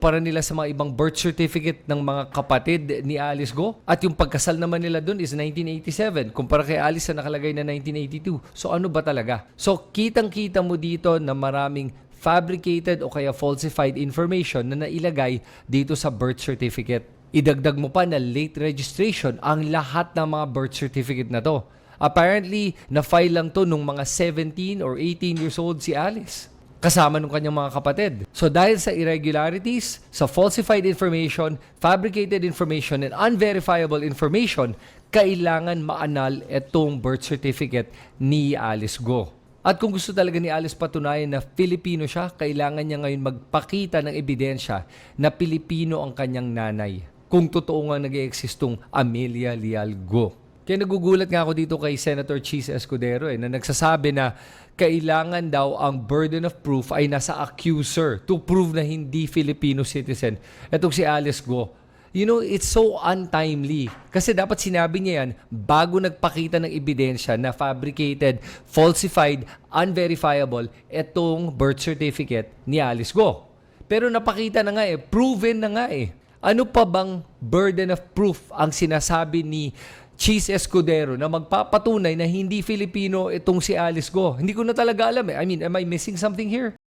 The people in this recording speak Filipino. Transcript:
para nila sa mga ibang birth certificate ng mga kapatid ni Alice Go. At yung pagkasal naman nila dun is 1987 kumpara kay Alice na nakalagay na 1982. So ano ba talaga? So kitang-kita mo dito na maraming fabricated o kaya falsified information na nailagay dito sa birth certificate. Idagdag mo pa na late registration ang lahat ng mga birth certificate na to. Apparently, na-file lang to nung mga 17 or 18 years old si Alice kasama ng kanyang mga kapatid. So dahil sa irregularities, sa falsified information, fabricated information, and unverifiable information, kailangan maanal itong birth certificate ni Alice Go. At kung gusto talaga ni Alice patunayan na Filipino siya, kailangan niya ngayon magpakita ng ebidensya na Pilipino ang kanyang nanay. Kung totoo nga nag eksistong Amelia Leal Go. Kaya nagugulat nga ako dito kay Senator Cheese Escudero eh, na nagsasabi na kailangan daw ang burden of proof ay nasa accuser to prove na hindi Filipino citizen. Itong si Alice Go. You know, it's so untimely. Kasi dapat sinabi niya yan bago nagpakita ng ebidensya na fabricated, falsified, unverifiable itong birth certificate ni Alice Go. Pero napakita na nga eh, proven na nga eh. Ano pa bang burden of proof ang sinasabi ni Cheese Escudero na magpapatunay na hindi Filipino itong si Alice Go? Hindi ko na talaga alam eh. I mean, am I missing something here?